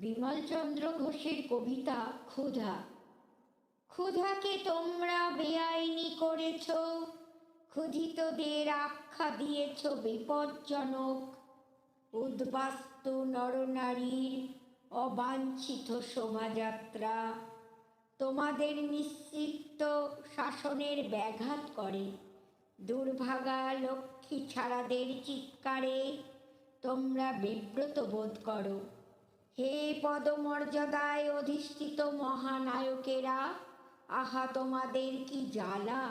বিমলচন্দ্র ঘোষের কবিতা ক্ষুধা। ক্ষুধাকে তোমরা বেআইনি করেছ, ক্ষুধিতদের আখ্যা দিয়েছ বিপজ্জনক। উদ্বাস্তু নরনারীর অবাঞ্ছিত শোভাযাত্রা তোমাদের নিশ্চিত শাসনের ব্যাঘাত করে। দুর্ভাগা লক্ষ্মী ছাড়াদের চিৎকারে তোমরা বিব্রত বোধ করো। হে পদমর্যাদায় অধিষ্ঠিত মহানায়কেরা, আহা তোমাদের কি জ্বালা?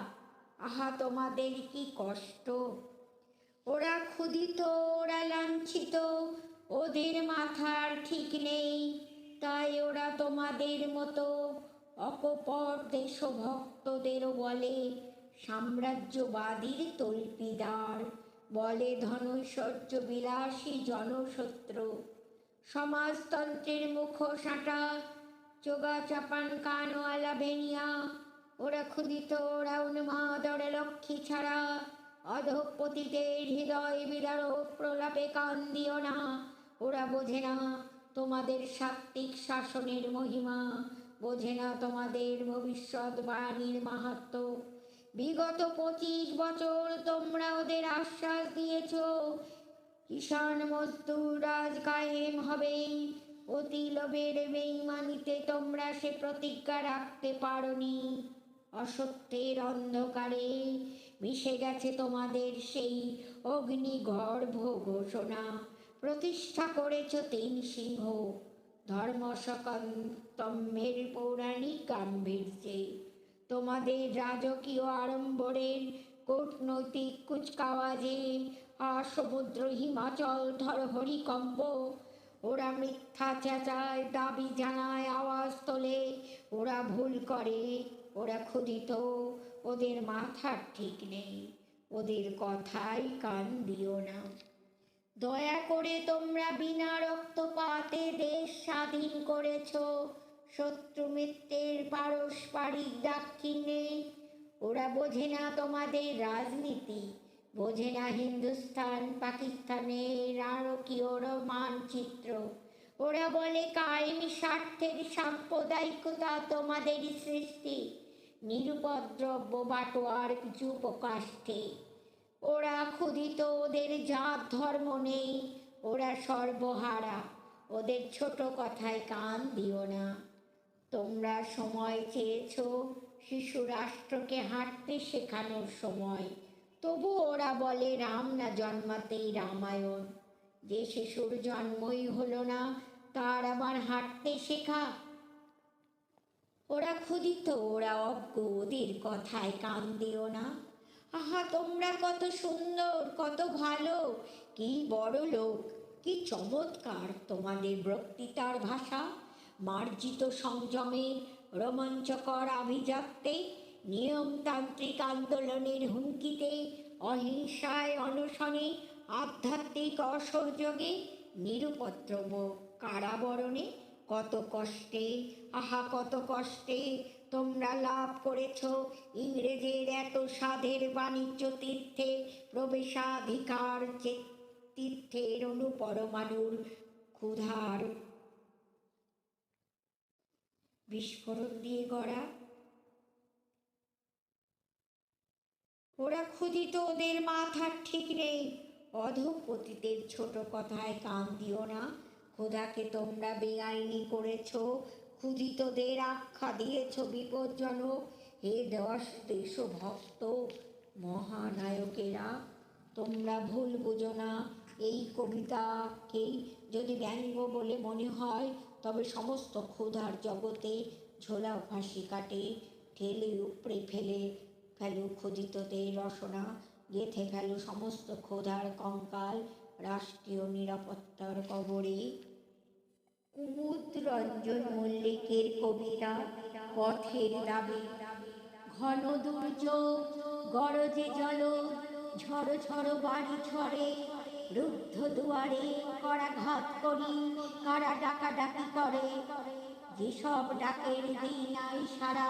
আহা তোমাদের কি কষ্ট? ওরা ক্ষুধিত, ওরা লাঞ্ছিত, ওদের মাথার ঠিক নেই, তাই ওরা তোমাদের মতো অকপট দেশভক্তদেরও বলে, সাম্রাজ্যবাদীর তল্পিদার, বলে ধনৈশ্বর্য বিলাসী জনশত্রু। সমাজতন্ত্রের মুখোশাটা চোগা চাপান কানওয়ালা বেনিয়া ওরা ক্ষুদিত, ওরা উন্মাদ, ওরা লক্ষ্মী ছাড়া, অধপতিদের হৃদয় বিদারক প্রলাপে কান দিও না। ওরা বোঝে না তোমাদের সাত্ত্বিক শাসনের মহিমা, বোঝে না তোমাদের ভবিষ্যৎ বাণীর মাহাত্ম। বিগত পঁচিশ বছর তোমরা ওদের আশ্বাস দিয়েছ কিষাণ মজদুর রাজ কায়েম হবে অতি লোভের বেইমানিতে তোমরা সে প্রতিজ্ঞা রাখতে পারনি। অসত্যের অন্ধকারে মিশে গেছে তোমাদের সেই অগ্নিগর্ভ ঘোষণা। প্রতিষ্ঠা করেছ তিন সিংহ। ধর্মসকন্তম্যের পৌরাণিক গাম্ভীর্যে। তোমাদের রাজকীয় আড়ম্বরের কূটনৈতিক কুচকাওয়াজে আর সমুদ্র হিমাচল ধর হরিকম্প ওরা মিথ্যা চেঁচায়, দাবি জানায়, আওয়াজ তোলে। ওরা ভুল করে, ওরা ক্ষুদিত ওদের মাথার ঠিক নেই, ওদের কথাই কান দিও না। দয়া করে তোমরা বিনা রক্তপাতে দেশ স্বাধীন করেছ। শত্রু মিত্রের পারস্পরিক দাক্ষিণ্যে। ওরা বোঝে না তোমাদের রাজনীতি। বোঝে না হিন্দুস্তান, পাকিস্তানের নারকীয় মানচিত্র ওরা বলে, কায়েমি স্বার্থের সাম্প্রদায়িকতা তোমাদের সৃষ্টি। নিরুপদ্রব্য বাটোয়ার কিছু প্রকাষ্ঠে ওরা ক্ষুদিত ওদের জাত ধর্ম নেই। ওরা সর্বহারা। ওদের ছোট কথায় কান দিও না। তোমরা সময় চেয়েছ শিশু রাষ্ট্রকে হাঁটতে শেখানোর সময়। তবু ওরা বলে, রাম না জন্মাতেই রামায়ণ। যে শিশুর জন্মই হলো না, তার আবার হাঁটতে শেখা। ওরা ক্ষুদিত ওরা অজ্ঞ, ওদের কথায় কান দিও না। আহা, তোমরা কত সুন্দর, কত ভালো, কি বড় লোক, কি চমৎকার তোমাদের বক্তৃতার ভাষা। মার্জিত সংযমে রোমাঞ্চকর আভিজাত্যে নিয়মতান্ত্রিক আন্দোলনের হুমকিতে, অহিংসায় অনশনে, আধ্যাত্মিক অসহযোগে, নিরুপদ্রব কারাবরণে কত কষ্টে, আহা কত কষ্টে, তোমরা লাভ করেছ ইংরেজের এত সাধের বাণিজ্য তীর্থে, প্রবেশাধিকার তীর্থের অনুপরমাণুর ক্ষুধার। বিস্ফোরণ দিয়ে গড়া ওরা ক্ষুদিত ওদের মাথার ঠিক নেই। অধপতিদের ছোট কথায় কান দিও না। খোদাকে তোমরা বেআইনি করেছ। ক্ষুদিতদের আখ্যা দিয়েছ বিপজ্জনক। হে দশ দেশভক্ত, মহানায়কেরা, তোমরা ভুল বুঝো না। এই কবিতাকেই যদি ব্যঙ্গ বলে মনে হয়, তবে সমস্ত ক্ষুধার জগতে ঝোলা ফাঁসি কাটে, ঠেলে উপড়ে ফেলে ফেলো ক্ষুদিতদের রসনা। গেথে ফেলো সমস্ত ক্ষুধার কঙ্কাল, রাষ্ট্রীয় নিরাপত্তার কবরে। কুমুদ রঞ্জন মল্লিকের কবিতা পথের দাবি। ঘন দুর্যোগ, গরজে জল, ঝড় ঝড় বাড়ি ছড়ে। রুদ্ধ দুয়ারে করা ঘাত করি, কারা ডাকা ডাকি করে। যেসব ডাকের দিন আই সারা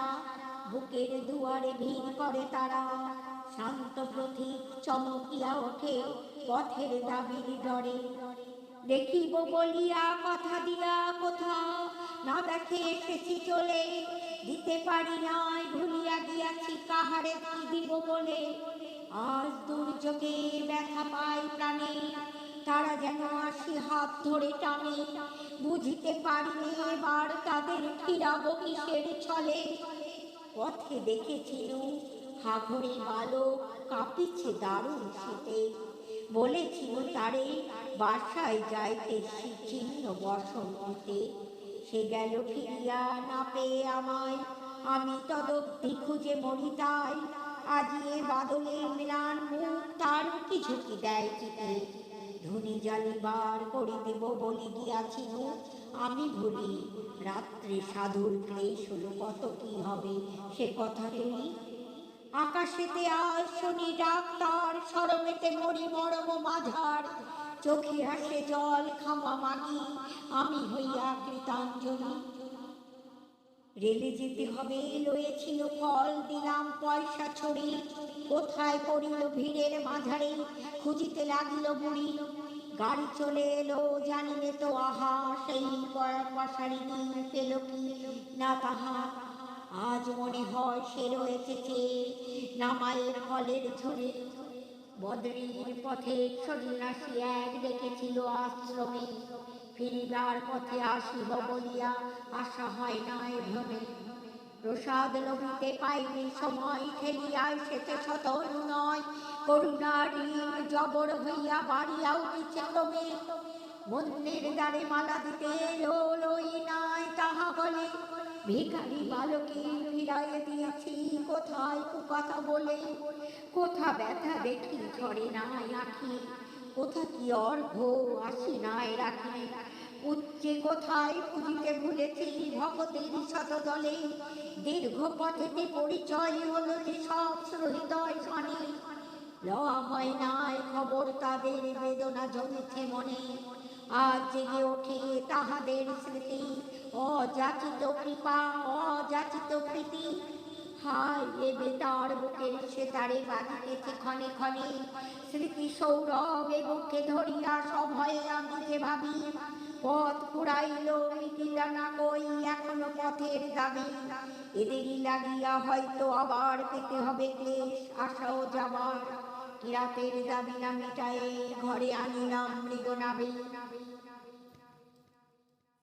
বুকের দুয়ারে ভিড় করে তারা। শান্ত প্রতীক চমকিয়া ওঠে পথের দাবির ডরে। দেখিব বলিয়া, কথা দিয়া কোথাও? না দেখে এসেছি চলে। দিতে পারি নাই, ভুলিয়া গিয়াছি কাহারে কি দিব বলে। আজ দুর্যোগে ব্যথা পাই প্রাণে। তারা যেন আসি হাত ধরে টানে। বুঝিতে পারিনি এবার তাদের ফিরাবো কিসের ছলে? পথে দেখেছিল, হাঘরে বালক কাঁপিছে দারুণ শীতে। বলেছিল তারে বাসায় যাইতে চিহ্ন বসন্তীতে সে গেল ফিরিয়া, না পেয়ে আমায়, আমি তদব্দি খুঁজে মরি তাই আজিয়ে বাদলে মিলান মুখ তার কি ঝুঁকি দেয় চিতে ধনী জালিবার করি দেব বলি গিয়াছি আমি ভুলি, রাত্রে সাধুর ক্লেশ হলো কত কি হবে? সে কথা তুমি? আকাশেতে আজ শুনি ডাক্তার সরমেতে মরি মরম মাঝার। চোখে হাসে জল খামা মাগি। আমি হইয়া কৃতাঞ্জলি। রেলে যেতে হবে, লয়েছিল ফল, দিলাম পয়সা ছড়ি কোথায় পড়িল ভিড়ের মাঝারে? খুঁজিতে লাগিল বুড়ি। গাড়ি চলে এলো, জানিলে তো আহা, সেই পশারি দিন পেল কি? না তাহা, আজ মনে হয় সে রয়েছে চেয়ে নামায়ের ফলের ঝরে বদরির পথে সন্ন্যাসী এক দেখেছিল আশ্রমে। ফিরিবার পথে আসিব বলিয়া আশা হয় নাই এভাবে। প্রসাদ লভিতে পাইনি সময় ঠেলিয়া এসেছে শতনু নয়। করুণার ঋণ জবর হইয়া বাড়িয়া উঠেছে ক্রমে। মন্দির দ্বারে মালা দিতে লই নাই তাহা বলে। ভিখারি বালকে ফিরাইয়ে দিয়েছি, কোথায় কথা বলে। কোথা ব্যথা দেখি ঝরে নাই আখি, কোথা কি অর্ঘ আসি নাই রাখি। উচ্চে কোথায় খুঁজিতে ভুলেছি ভগতের শত দলে। দীর্ঘ পথেতে পরিচয় হলো যে সব হৃদয় লওয়া হয় নাই খবর তাদের বেদনা জমেছে মনে। আজ জেগে ওঠে তাহাদের স্মৃতি। অযাচিত কৃপা, অযাচিত প্রীতি। হায় এ বেতার বুকের সে তারে বাঁধিতেছে ক্ষণে ক্ষণে। স্মৃতি সৌরভ এ বুকে ধরিয়া সভয়ে আমি যে ভাবি পথ ফুরাইল মিটিলা না কই, এখনও পথের দাবি। এদেরই লাগিয়া হয়তো আবার পেতে হবে ক্লেশ, আশাও যাবার কিরাতের দাবি না মিটায়ে ঘরে আনিলাম মৃগনাভি